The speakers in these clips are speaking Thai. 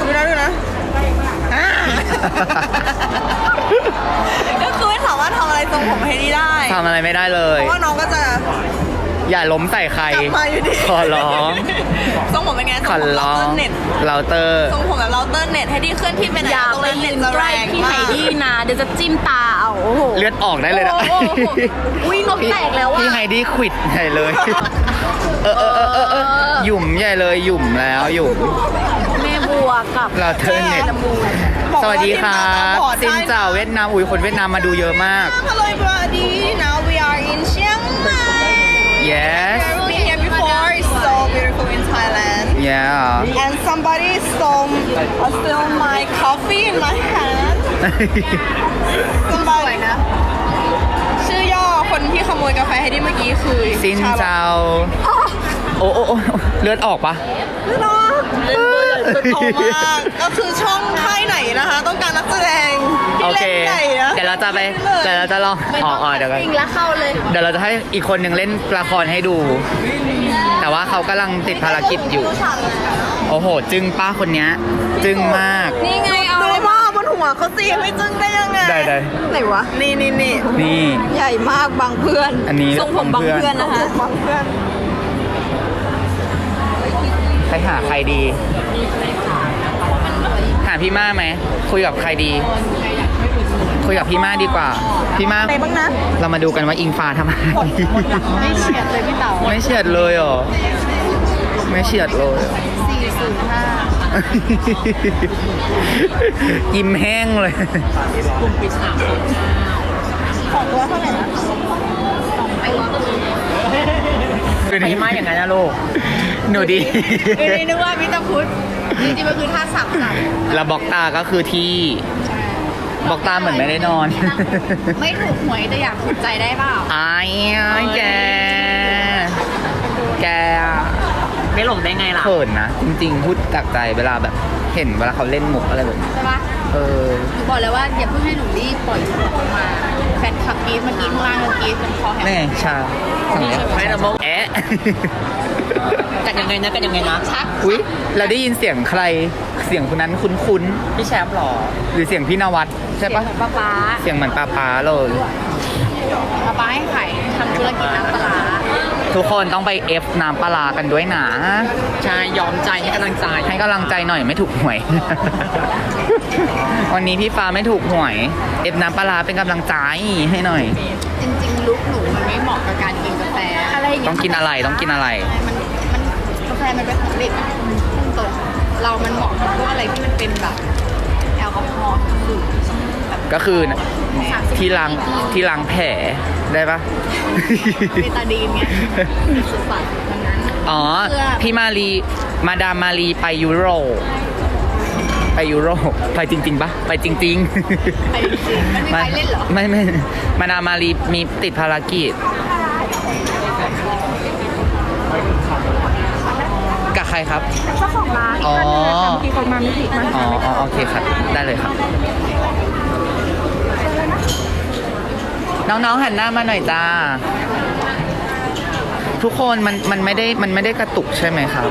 ดูนะดูนะอ่าก็คือไม่สามารถทำอะไรทรงผมให้ดีได้ ทำอะไรไม่ได้เลเพย ราะว่าน้องก็จะอย่าล้มใส่ใคร กลับมาอยู่ดีขอร้องทรงผมเป็นไงทขรองผมร้เราอเตงอร์เน็ตเราเตอร์ ทรงผมแบบเราเตอร์เน็ตให้ดีเคลื่อนที่ไปไหนอย่าตรงไปนั้นยืเน็ตนจะใกแรล้งพี่มาไฮกดี้นะ เดี๋ยวจะจิ้มตาเอาโอ้โหเลือดออกได้เลยนะ โอ้โหอุ้ยนกแตกแล้วพี่อะไฮดี้ควิดใหญ่เลย เออเออเออเออเออหยุ่มใหญ่เลยหยุ่มแล้วหยุ่มแม่บัว กับเราเทิร์นเน็ตบอกสว่าวัสดีครับทีมงานตาบอดซินได้เจ้าเวียดนามอุ้ยคนเวียดนามมาดูเยอะมาก Hello everybody now we are in Chiang Mai yes I've been here before it's so beautiful in Thailand yeah and somebody stole uh, stole my coffee in my hand somebody นะชื่อย่อคนที่ขโมยกาแฟให้ดิเมื่อกี้คือซินเจ้า โอ้โอ้โอ้เลือดออกปะ เนาะเล่นเบอร์ใหญ่เบอร์โตมากก็คือช่องค่ายไหนนะคะ ต้องการนักแสดงโอที่เค เล่นใหญ่นะเดี๋ยวเราจะไป เดี๋ยวเราจะลองไม่อ๋ต้อองอ๋อเดี๋ยวกันจริงแล้วเข้าเลย เดี๋ยวเราจะให้อีกคนหนึ่งเล่นละครให้ดู แต่ว่าเขากำลังติดภารกิจอยู่ โอ้โห จึงป้าคนเนี้ย จึงมาก นี่ไงเอาดูว่าบนหัวเขาตีไม่จึงได้ยังไงได้ได้ ไหนวะ นี่นี่นี่นี่ ใหญ่มากบางเพื่อนอันนี้ทรงผมบางเพื่อนนะคะ บางเพื่อน ไปหาใครดี หาพี่ม่าไหม คุยกับใครดี คุยกับพี่ม่าดีกว่า พี่ม่าไหนบ้างนะ เรามาดูกันว่าอิงฟ้าทำอะไรไม่เฉียดเลยพี่เต๋าไม่เฉียดเลยเหรอ ไม่เฉียดเลยเหรอสี่ศูนย์ห้ายิ้มแห้งเลยของตัวเท่าไหร่นะคือ ไม่มาอย่างนั้นนะลูก หนูดี ไม่ได้นึกว่าพิตาพุทธจริงๆมันคือท่าสับสับแล้วบอกตาก็คือที่บอกตาเหมือนไม่ได้นอน ไม่ถูกหวยแต่อยากถูกใจได้เปล่าไอ้แก แกไม่หลงได้ไงล่ะ เขินนะ จริงๆ พูดจากใจเวลาแบบเห็นเวลาเขาเล่นมุกอะไรแบบนี้ใช่ปะเออ หนูบอกเลยว่าอย่าเพิ่งให้หนูรีบปล่อยหัวออกมา แฟ นคลับกรีดเมื่อกี้ข้างล่างเมื่อกี้จนคอแหบนี่ชาสั่งเนี้ยไม่นะโมแอะกันยังไงนะกันยังไงนะชักอุ้ยเราได้ยินเสียงใครเสียงคนนั้นคุ้นพี่แชมป์หรอๆหรือเสียงพี่นวัดใช่ปะเสียงของป้าป๊าเสียงเหมือนป้าป้าเลย ป้าป๊าให้ขายทำธุรกิจน้ำปลาร้า ทุกคนต้องไปเอฟน้ำปลาร้ากันด้วยนะใช่ยอมใจให้กำลังใจให้กำลังใจหน่อยไม่ถูกหวย วันนี้พี่ฟ้าไม่ถูกหวย เอฟน้ำปลาร้าเป็นกำลังใจให้หน่อย จริงๆลุกหนูมันไม่เหมาะกับการกินกาแฟอะไรอย่างเงี้ยต้องกินอะไรต้องกินอะไร มันมันกาแฟมันเป็นของเด็กอะตรงๆเรามันเหมาะกับพวกอะไรที่มันเป็นแบบแอลกอฮอล์สูงแบบ ก็คือที่ล้างที่ล้างแผลได้ปะเบตาดีนเงี้ยสุดสัตว์ทั้งนั้นอ๋อเพื่อพี่มารีมาดามมารีไปยุโรปไปยุโรปไปจริงๆปะไปจริงๆไปจริงๆมันมีใครเล่นเหรอ ไม่ไม่มาดามมารีมีติดภารกิจกับใครครับเจ้าของร้านอ๋อที่คนมาไม่ผิดมาอ๋ออ๋อโอเคครับ ได้เลยครับ น้องๆหันหน้ามาหน่อยจ้า ทุกคนมันมันไม่ได้มันไม่ได้กระตุกใช่ไหมครับ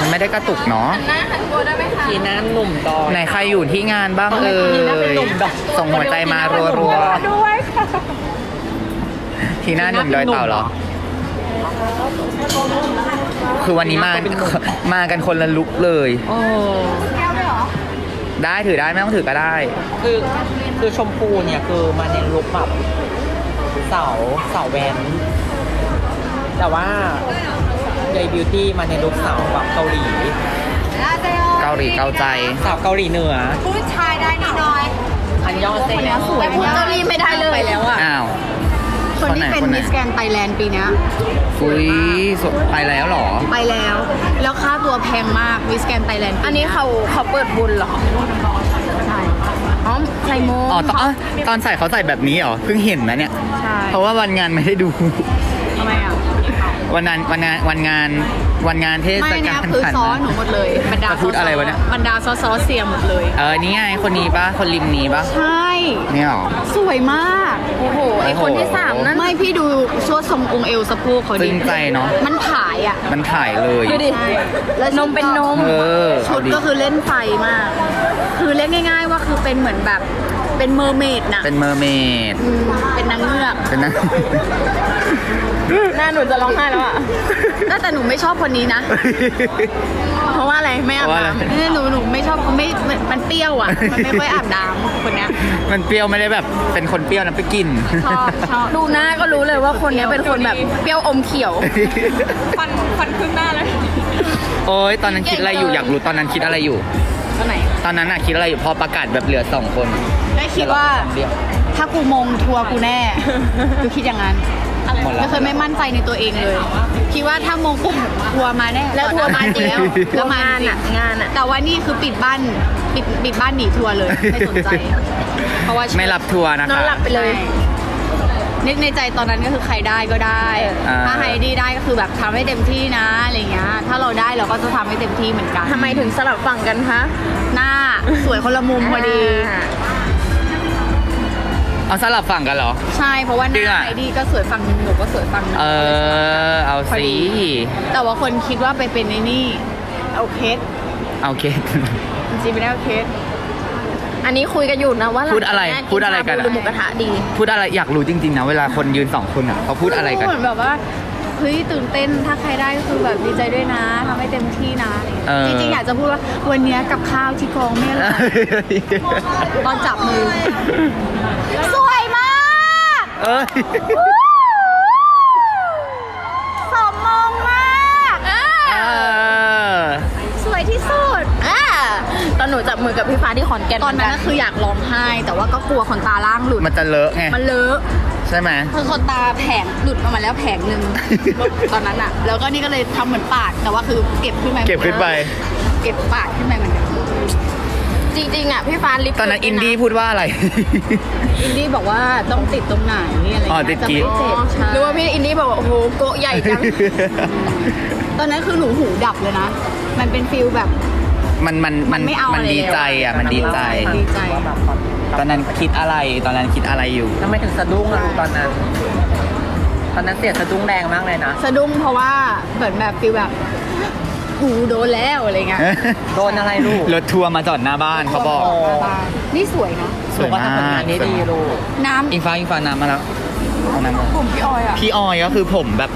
มันไม่ได้กระตุกเนาะหน้าหันตัวได้ไหมคะทีนั้นหนุ่มดอยไหนใครอยู่ที่งานบ้างเอ่ทีน่าเป็นยหนุ่มดอกส่งหัวใจมารัวด้วยค่ะๆทีหน้าหนุ่มดอยเต่าเหรอ คือวันนี้มามากันคนละลุกเลย โอ้แก้วด้วยเหรอได้ถือได้ไม่ต้องถือก็ได้ คือคือชมพูเนี่ยคือมาในลุคแบบ เสาเสาแวน แต่ว่าเยบิวตี้มาในลุคสาวแบบเกาหลีเกาหลีเกาใจ สาวเกาหลีเหนือ ผู้ชายได้นิดหน่อยอันยองเซ็งแต่พูดเกาหลีไม่ได้เลยไปแล้วอะ อ้าว คนที่เป็นคนไหน มิสแกรนไทยแลนด์ปีเนี้ยอุ้ยสไปแล้วเหรอ ไปแล้ว แล้วค่าตัวแพงมากมิสแกรนไทยแลนด์อันนี้เขาเขาเปิดบุญเหรอใช่ อ๋อใส่โมงอ๋อตอนเอ้ยตอนใส่เขาใส่แบบนี้เหรอเพิ่งเห็นนะเนี่ย ใช่เพราะว่าวันงานไม่ได้ดู ทำไมอะ วันงานวันงานวันงานวันงานเทศไม่กาเนี่ยลคือขันซ้อหนูหมดเลยบรรดาจะพูดอะไรวะเนี่ย บรรดาซอซอเสียหมดเลย เออนี่ไงคนนี้ปะคนริมนี้ปะใช่ เนี่ยเหรอสวยมาก โอ้โห ไอคนที่สามนั่นไม่พี่ดูช่วทรงองค์เอวสะโพกเขาดิ ซึ้งใจเนอะมันผายอะมันถ่ายเลย ดูดิใช่แล้วนมเป็นนม เออชุเอาดดิก็คือเล่นไฟมาก คือเรียกง่าย ๆ ว่าคือเป็นเหมือนแบบเป็นเมอร์เมดน่ะเป็นเมอร์เมดอืมเป็นนางเงือกเป็นนะ หน้าหนูจะร้องไห้แล้วอะ แต่หนูไม่ชอบคนนี้นะ เพราะว่าอะไรไม่อาบเพราะอะไร น้ำเนี่ยหนูหนูไม่ชอบเขาไม่มันมันเปรี้ยวอะ มันไม่ค่อยอาบน้ำคนเนี้ยมันเปรี้ยวไม่ได้แบบเป็นคนเปรี้ยวนะไปกิน ชอบชอบดูหน้าก็รู้เลยว่าคนเนี้ยเป็นคนแบบเปรี้ยวอมเขียว ฟันฟันขึ้นหน้าเลยโอ้ยตอนนั้นคิดอะไรอยู่อยากรู้ตอนนั้นคิดอะไรอยู่ ตอนไหน ตอนนั้นอะคิดอะไรอยู่พอประกาศแบบเหลือสองคนได้คิดว่า เดียวถ้ากูมงทัวร์กูแน่คือคิดอย่างนั้น หมดแล้ว ก็เคยไม่มั่นใจในตัวเองเลย คิดว่าถ้ามงปุ๊บทัวร์มาแน่แล้วทัวร์มาจริงแล้วแล้วมาจริงานอะงานอะแต่ว่านี่คือปิดบ้านปิดปิดบ้านหนีทัวร์เลยไม่สนใจ เพราะว่าไม่รับทัวร์นะนอนคะหลับไปเลยใช่นึกในใจตอนนั้นก็คือใครได้ก็ได้อ่าถ้าไฮดี้ได้ก็คือแบบทำให้เต็มที่นะอะไรเงี้ย ถ้าเราได้เราก็จะทำให้เต็มที่เหมือนกันทำไมถึงสลับฝั่งกันคะ หน้าสวยคนละมุมพอดีา เอาสลับฝั่งกันเหรอ ใช่เพราะว่าหจริงน้าอะไฮดี้ก็สวยฝั่งหนึงหนูก็สวยฝั่งหนึงเออ เอาพอสิดีแต่ว่าคนคิดว่าไปเป็นในนี่เอาเคสเอาเคส จริงๆไม่ได้เอาเคส อันนี้คุยกันอยู่นะว่าพูดอะไรหลังจากพูดอะไรกันชาบูหรือหมูกระทะดี พูดอะไรอยากรู้จริงๆนะ เวลาคนยืนสองคนอะเขาพูดอะไรกัน เหมือนแบบว่า เฮ้ยตื่นเต้นถ้าใครได้ก็คือแบบดีใจด้วยนะทำให้เต็มที่นะอะไรอย่างเออเงี้ยจริงๆอยากจะพูดว่าวันเนี้ยกับข้าวที่กองไม่อร่อยตอนจับมือ สวยมากเอ้ยสมมงมากอ่าเออสวยที่สุด อ่าตอนหนูจับมือกับพี่ฟ้าที่ขอนแก่นตอนนั้นก็คืออยากร้องไห้ แต่ว่าก็กลัวขนตาล่างหลุด มันจะเลอะไง มันเลอะ ใช่ไหม คือขนตาแผงหลุดออกมาแล้วแผงหนึ่ง ตอนนั้นอะแล้วก็นี่ก็เลยทำเหมือนปาด แต่ว่าคือเก็บขึ้นมาเก็บขึ้นไป เก็บปาดขึ้นไปเหมือนกันจริงๆอะพี่ฟ้าลิปตอนนั้นสติอิกนดี้ด้วยะพูดว่าอะไร อินดี้บอกว่าต้องติดตรงไหนอะไรอ๋อเงี้ยติดกิ๊บ จะไม่เจ็บใช่หรือว่าพี่อินดี้บอกว่าโอ้โหโกะใหญ่จัง ตอนนั้นคือหนูหูดับเลยนะ มันเป็นฟิลแบบ มันมันมันมันไม่เอามันอะไรดีใจอะ มันดีใจ ดีใจ ว่าแบบตอน ตอนนั้นคิดอะไรตอนนั้นคิดอะไรอยู่ ทำไมถึงสะดุ้งอะลูกตอนนั้น ตอนนั้นเสียสะดุ้งแรงมากเลยนะ สะดุ้งเพราะว่าเหมือนแบบฟิลแบบหูโดนแล้วอะไรเงี้ยโดนอะไรลูกรถทัวร์มาจอดหน้าบ้านเขาบอกโอ้นี่สวยนะสวยหนูก็มาทำผลงากนนี้ดีลูกน้ำอิงฟ้าอิงฟ้าน้ำมาแล้วเอาน้ำมาผมพี่ออยอะพี่ออยก็คือผมแบบ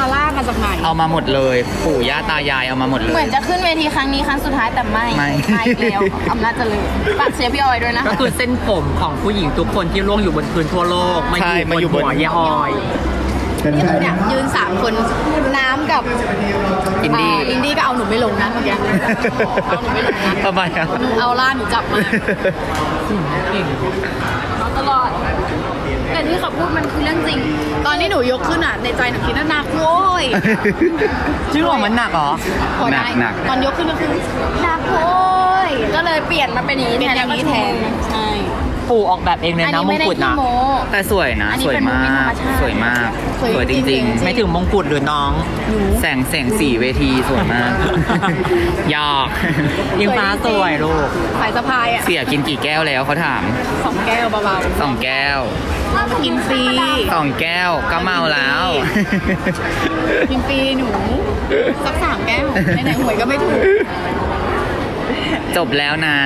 ตาล่ามาจากไหน เอามาหมดเลย ปู่ย่าตายายเอามาหมดเลเหมืยอนจะขึ้นเวทีครั้งนี้ครั้งสุดท้ายแต่ไม่ไม่ อีกแล้วอำนาจเจริญฝากเชียร์พี่ออยด้วยนะก็คะ คือเส้นผมของผู้หญิงทุกคนที่ร่วงอยู่บนพื้นทั่วโลกมาใช่อยู่มาอยู่บบนน หัวเยออยนี่คือเนี่ยยืนสามคนน้ำกับอินดี้าอินดี้ก็เอาหนูไม่ลงนะเมื่อกี้เอาหนูไม่ลงนะทำไมอะ หนูเอาล่าหนูจับมาเอาตลอด แต่ที่เขาพูดมันคือเรื่องจริง ตอนที่หนูยกขึ้นอะในใจหนูคิดว่าหนักโว้ยจริงเหรอมันหนักเหรอ พอหนัได้กหนักตอนยกขึ้นก็คือหนักโว้ยก็เลยเปลี่ยนมาเป็นอย่างนี้เป็นแทนอย่างนี้แทนใช่ ปู่ออกแบบเองเลยอันนะนี้มไม่งได้กุฎขี้นะโมแต่สวยนะ อันนี้สวยเป็นมาโมเมนต์ธรรก มชาติสวยมาก สวยสวยจจริริงงๆ ไม่ถึงมงกุฎหรือน้องๆแสงแสงสีเวทีสวยมากหยอกยิงฟ้าสวยลูก สายสะพายอะเสียกินกี่แก้วแล้วเขาถามสองแก้วเบาสองแก้วๆ กินฟรี สองแก้วก็เมาแล้ว กินฟรีหนู สักสามแก้วไหนๆหวยก็ไม่ถูกจบแล้วนะ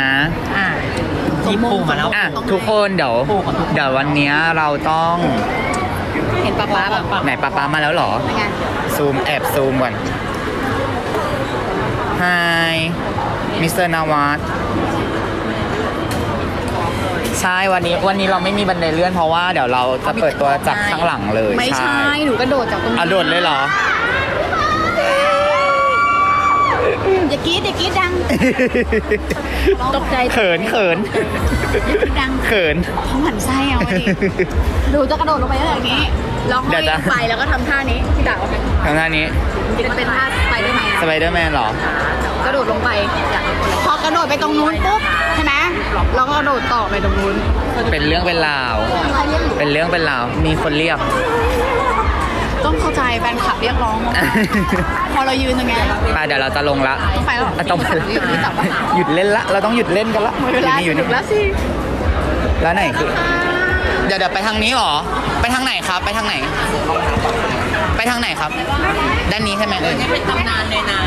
อะ ที่ปู่มาแล้ว อะทุกคนเดี๋ยวปู่กับทุกคนเดี๋ยววันเนี้ยเราต้องเห็นปลาปลาแบบไหนป้าป้ามาแล้วเหรอ ไงซูมแอบซูมก่อน Hi มิสเตอร์นวัดใช่วันนี้วันนี้เราไม่มีบันไดเลื่อนเพราะว่าเดี๋ยวเราจะเปิดตัวจากข้างหลังเลยไม่ใช่ หนูกระโดดจากตรงนี้อะโดดเลยเหรอ อย่ากรีดอย่ากรีดดัง ตกใจเขินเขินอย่ากรีดดังเขินเขาหันไส้เอาไว้ดิหนูจะกระโดดลงไปแบบนี้ร้องเดี๋ไห้ยวลจะงไปแล้วก็ทำท่านี้พี่ดาวทางหน้านี้มันเป็นท่าไปได้ไหมสไปเดอร์แมนเหรอกระโดดลงไปพอกระโดดไปตรงนู้นปุ๊บใช่ไหมเราก็กระโดดต่อไปตรงนู้นเป็นเรื่องเป็นราว เป็นเรื่องเป็นราวมีคนเรียก ต้องเข้าใจแฟนคลับเรียกร้องพอเรายืนตรงเนี้ยไปเดี๋ยวเราจะลงละต้องไปแล้วเหรออะต้องไปหยุดหยุดจับปะหยุดเล่นละ เราต้องหยุดเล่นกันละหมดเวลาอยู่ถึนี่งแล้วสิแล้วไหนคือเดี๋ยวเดี๋ยวไปทางนี้เหรอ ไปทางไหนครับ ไปทางไหน ไปทางไหนครับ ด้านนี้ใช่ไหมเอ่ยเป็นตำนานเลยนะ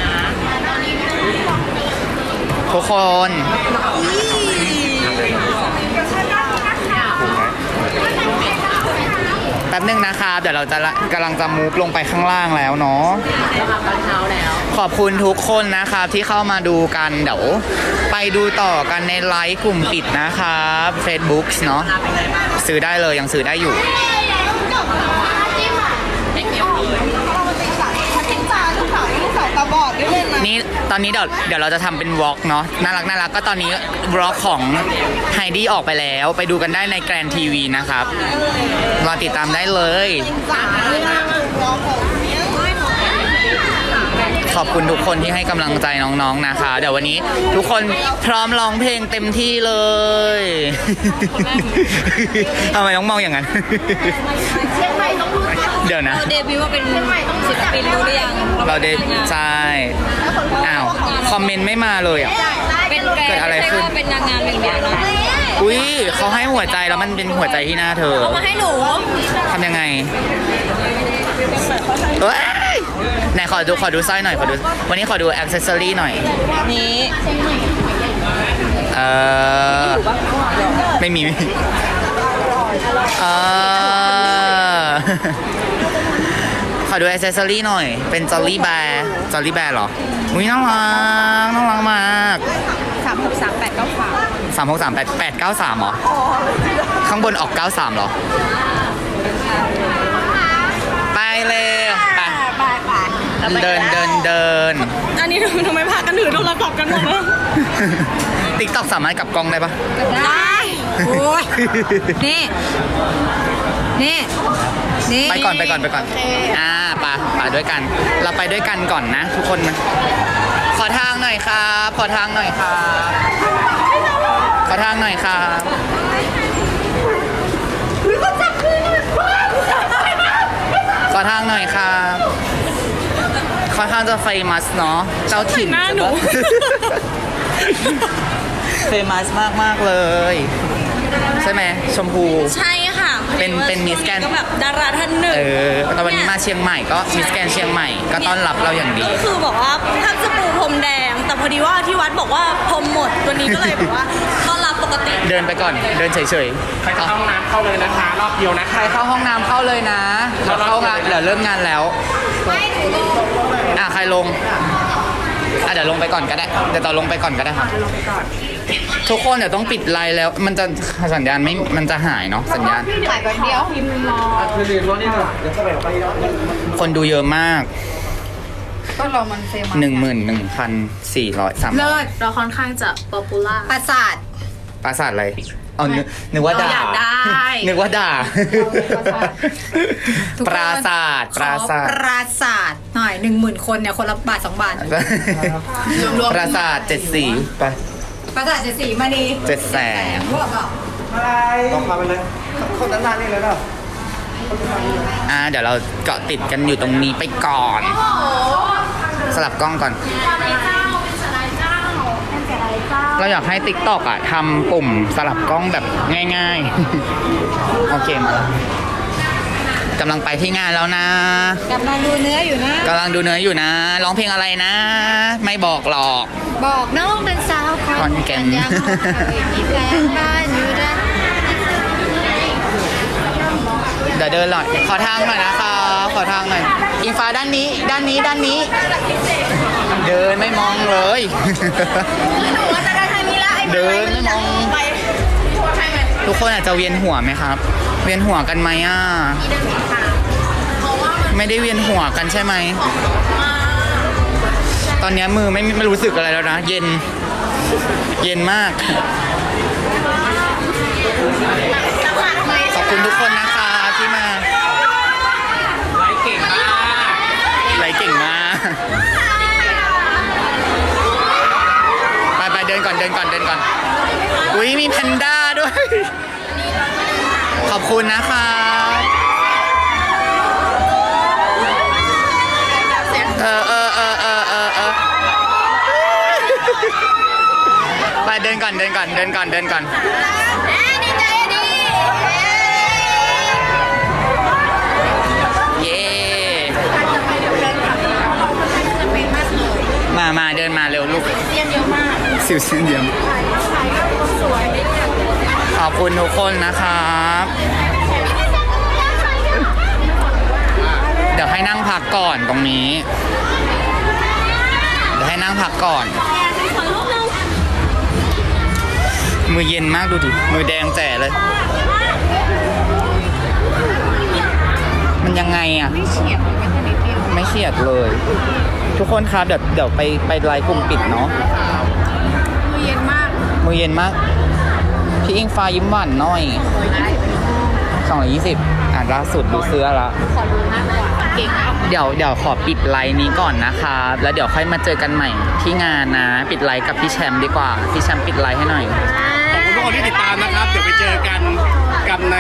ทุกคน ป๊บนึงนะครับเดี๋ยวเราจะละกำลังจะมูฟลงไปข้างล่างแล้วเนาะขอบคุณทุกคนนะครับที่เข้ามาดูกันเดี๋ยวไปดูต่อกันในไลฟ์กลุ่มปิดนะครับ Facebook เนาะซื้อได้เลยยังซื้อได้อยู่ ตอนนี้เดี๋ยวเดี๋ยวเราจะทำเป็นวอล์กเนาะน่ารักน่ารักก็ตอนนี้วอล์กของไฮดี้ออกไปแล้ว ไปดูกันได้ในแกรนทีวีนะครับรอติดตามได้เลยจ๋าเลยนะรอผมเนี่ยขอบคุณทุกคนที่ให้กำลังใจน้องๆนะคะ เดี๋ยววันนี้ทุกคนพร้อมร้องเพลงเต็มที่เลย ทำไมต้องมองอย่างนั้น เดี๋ยวนะเดบิวต์มาเป็นศิลปินรู้หรือยังเราเดทใช่อ้าว คอมเมนต์ไม่มาเลยอะ เป็นแกเกิดอะไรขึ้น ม่ใช่ว่าเป็นนางงามอย่างเดียวนะอุ้ยเขาให้หัวใจแล้วมันเป็นหัวใจที่หน้าเธอ มาให้หนูทำยังไงเอ้ยไหนขอดูขอดูสร้อยหน่อยขอดู วันนี้ขอดูอ c เซสซอรี่หน่อย นี้เออไม่มีไม่มีเออ ขอดูอ c เซสซอรี่หน่อย เป็นจอลลี่แบร์จอลลี่แบร์เหรออุ้ยน่ารักน่ารักมากสามหกสามแปดเก้าสามสามหกสามแปดแปดเก้าสามเหรอ ข้างบนออกเก้าสามเหรอ ไปเลยไปไปไปเดินเดินเดิน อันนี้ทำไมพากันถือโทรศัพท์กันหมดเลยติ๊กต็อกสามารถกลับกล้องได้ปะ ได้ โอ้ยนี่ นี่ นี่ไปก่อนไปก่อนไปก่อน อ่าไปไปด้วยกัน เราไปด้วยกันก่อนนะ ทุกคนมาขอทางหน่อยครับขอทางหน่อยครับขอทางหน่อยครับขอทางหน่อยครับค่อนข้างจะเฟมัสเนาะเจ้าถิ่นหน้าหนู เฟมัสมากมากๆเลย ใช่ไหมชมพู ใช่ค่ะเป็นเป็นมิสแกรนด์ก็แบบดาราท่านหนึ่งเออแต่วันนี้มาเชียงใหม่ก็มิสแกนเชียงใหม่ก็ต้อนรับเราอย่างดี ก็คือบอกว่าถ้าจะปูพรมแดง แต่พอดีว่าที่วัดบอกว่าพรมหมดตัวนี้ก็เลยแบบว่าต้อนรับปกติเดินไปก่อนเดินเฉยใครจะเข้าห้องน้ำเข้าเลยนะคะ รอบเดียวนะๆใครเข้าห้องน้ำเข้าเลยนะเดี๋ยวเข้างานเดี๋ยวเริ่มงานแล้วอะใครลง อะเดี๋ยวลงไปก่อนก็ได้เดี๋ยวต่อลงไปก่อนก็ได้ครับทุกคนเดี๋ยวต้องปิดไลน์แล้ว มันจะสัญญาณไม่มันจะหายเนาะสัญญาณ ถ่ายคนเดียวคนดูเยอะมากก็เรามันเฟมัสหนึ่งหมื่นหนึ่งพันสี่ร้อยสามเลิศเราค่อนข้างจะป๊อปปูล่า ประสาท ปราสาทอะไร เอานึกนึกว่าด่า เราอยากได้ นึกว่าด่า ทุกคนปราสาทปราสาขอทปราสาทหน่อยหนึ่งหมื่นคนเนี่ยคนละบาทสองบาท รวมๆ ปราสาทเจ็ดสีไป ปราสาทเจ็ดสีมาดีเจ็ดแสน พวกแบบอ่าเดี๋ยวเราเกาะติดกันอยู่ตรงนี้ไปก่อน สลับกล้องก่อน เราอยากให้ t ิ k t o k อะทำปุ่มสลับกล้องแบบง่ายๆ โอเคมากำลังไปที่งานแล้วนะกลับมาดูเนื้ออยู่นะกำลังดูเนื้ออยู่นะ ร้องเพลงอะไรนะ ไม่บอกหรอก บอกน้องเป็นสาวขอนแก่นยังเคยมีแฟนบ้านอยู่นะเดี๋ยวเดินหน่อย ขอทางหน่อยนะคะ ขอทางหน่อยอิงฟ้าด้านนี้ ด้านนี้ ด้านนี้ เดินไม่มองเลย เดินไม่มองทุกคนอาจจะเวียนหัวไหมครับ เวียนหัวกันไหมอะ ไม่ได้เวียนหัวกันใช่ไหม ตอนเนี้ยมือไม่ไม่รู้สึกอะไรแล้วนะ เย็น เย็นมาก ขอบคุณทุกคนนะคะ เดินก่อนเดินก่อนอน อุ้ยมีแพนด้าด้วย ขอบคุณนะคะเออเออเออเออเออเออไปเดินก่อนเดินก่อนเดินก่อนเดินก่อน สิวสิ้นเยี่ยมขอบคุณทุกคนนะครับ เดี๋ยวให้นั่งพักก่อนตรงนี้ เดี๋ยวให้นั่งพักก่อน มือเย็นมากดูดิ มือแดงแจ๋เลย มันยังไงอะ ไม่เฉียดไม่เฉียดเลย ทุกคนครับเดี๋ยวเดี๋ยวไปไปไลฟ์กลุ่มปิดเนาะ มากมือเย็นมาก พี่อิงฟ้ายิ้มหวานหน่อยสองร้อยยี่สิบอ่านล่าสุดดูเสื้อละ ขอดูหน้าก่อนเก่งมากเดี๋ยวเดี๋ยวขอปิดไลน์นี้ก่อนนะครับ แล้วเดี๋ยวค่อยมาเจอกันใหม่ที่งานนะ ปิดไลน์กับพี่แชมป์ดีกว่า พี่แชมป์ปิดไลน์ให้หน่อย ขอบคุณทุกคนที่ติดตามนะครับ เดี๋ยวไปเจอกันกับใน